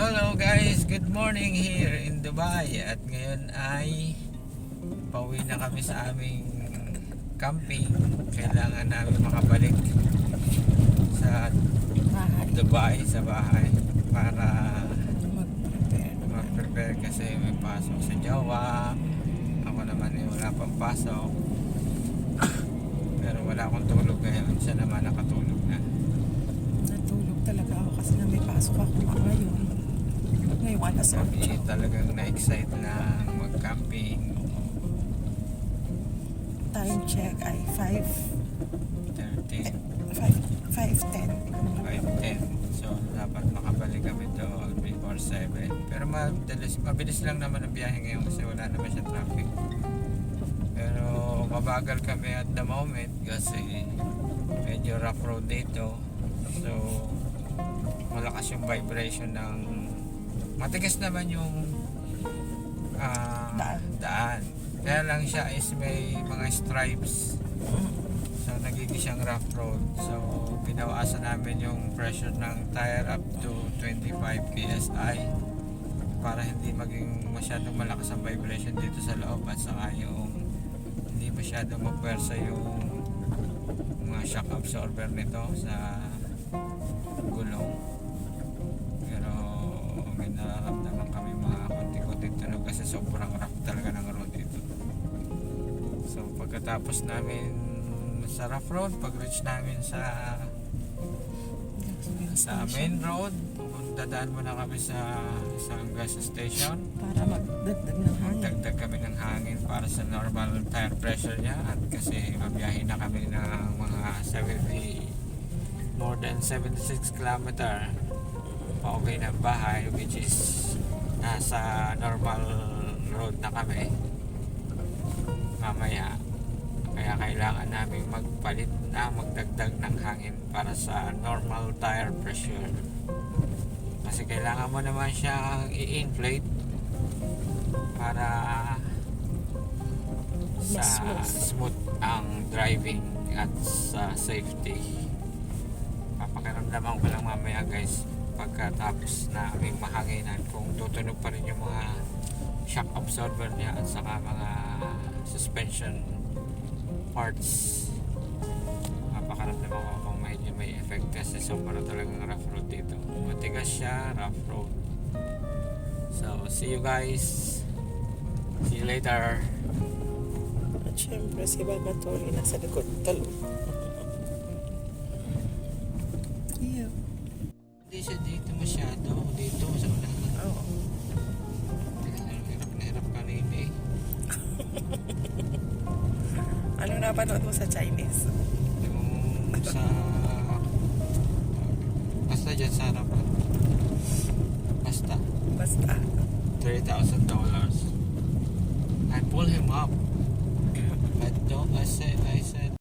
Hello guys, good morning here in Dubai. At ngayon ay pauwi na kami sa aming camping. Kailangan namin makabalik sa. Dubai, sa bahay Para Mag-prepare. mag-prepare kasi may pasok sa Jawa Ako naman ay wala pang pasok. Pero wala akong tulog ngayon. Siya naman nakatulog na. Natulog talaga ako kasi na may pasok ako. Ngayon. Ngayon, alas Kami 8. talagang na-excite na mag-camping Time check ay 5. 13 5 5.10. 5.10 So dapat makabalik kami doon before 7 Pero mabilis, mabilis lang naman ang biyahe ngayon kasi wala naman siya traffic Pero mabagal kami at the moment kasi medyo rough road dito So malakas yung vibration ng matigas naman yung ah, Daan. daan Kaya lang siya is may mga stripes So nagiging siyang rough road. So binawasan namin yung pressure ng tire up to 25 PSI para hindi maging masyadong malakas ang vibration dito sa loob at saka yung hindi masyadong magpwersa yung mga shock absorber nito sa gulong. May nararamdaman kami mga konti-konti tunog kasi sobrang rough talaga ng road dito. So pagkatapos namin sa rough road, pag reach namin sa sa main road, dadaan muna kami sa isang gas station. Para magdagdag ng hangin. Magdagdag kami ng hangin para sa normal tire pressure niya at kasi mabiyahe na kami ng mga 70 more than 76 kilometer pauwi ng bahay which is nasa normal road na kami. Mamaya kaya kailangan namin magpalit na magdagdag ng hangin para sa normal tire pressure. Kasi kailangan mo naman siyang i-inflate para sa smooth ang driving at sa safety. Papakiramdaman ko lang mamaya guys pagkatapos na aming mahanginan kung tutunog pa rin yung mga shock absorber niya at saka mga suspension parts. Mapakaramdaman ko kung medyo may effect kasi sobrang talagang rough road dito. Matigas siya rough road. So see you guys. See you later. At syempre, si Balbatori nasa likod. Talo. Yeah. Hindi siya dito masyado. Dito sa unahan Oo. hirap na hirap kanina eh. Ano napanood mo sa Chinese? yung sa basta dyan sa harapan basta. Basta. $30,000 dollars. I pull him up. I don't I said I said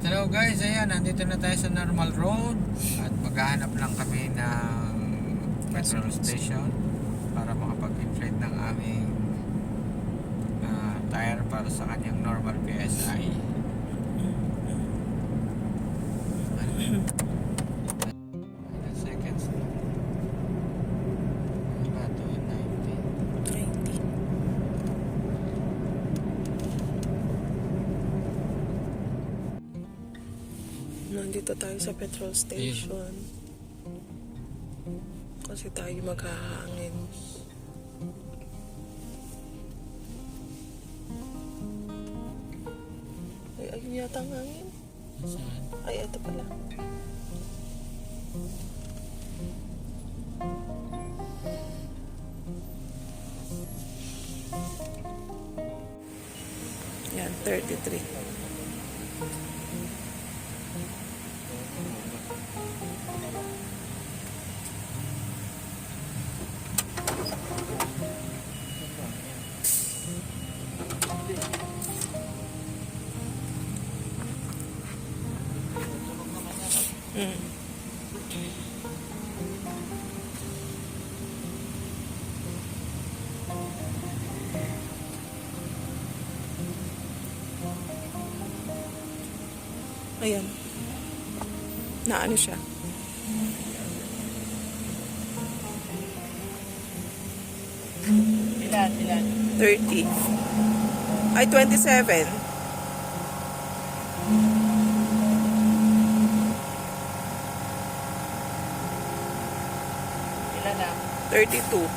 at hello guys. Ayan nandito na tayo sa normal road. At maghahanap lang kami ng petrol station para makapag-inflate ng aming ah, tire para sa kanyang normal PSI Nandito tayo sa petrol station. Kasi tayo maghahangin. Ay, ayun yata ang hangin. Ay, ito pala. Yan, 33. Mm. Ayan. Naano siya. Ilan, ilan? 30. Ay, 27. 32.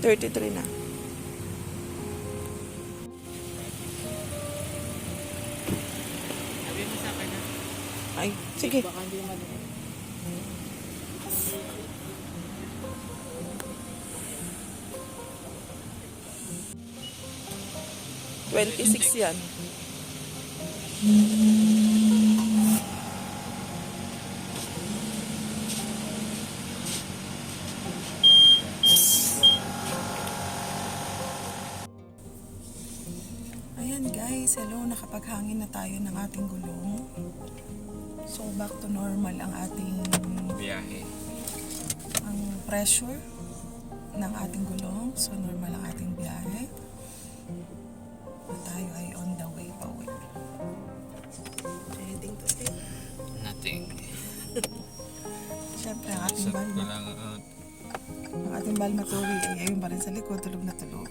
33 na. Ay, sige. Baka hindi madali. Twenty-six yan. Ayan guys, hello, nakapaghangin na tayo ng ating gulong. So back to normal ang ating Biyahe. ang pressure ng ating gulong. So, normal ang ating biyahe. At tayo ay on the way pa uwi. Anything to say? Nothing. Siyempre, ang ating Isip bal, ko lang, uh, ang ating bal matuwi ay ayun pa rin sa likod, tulog na tulog.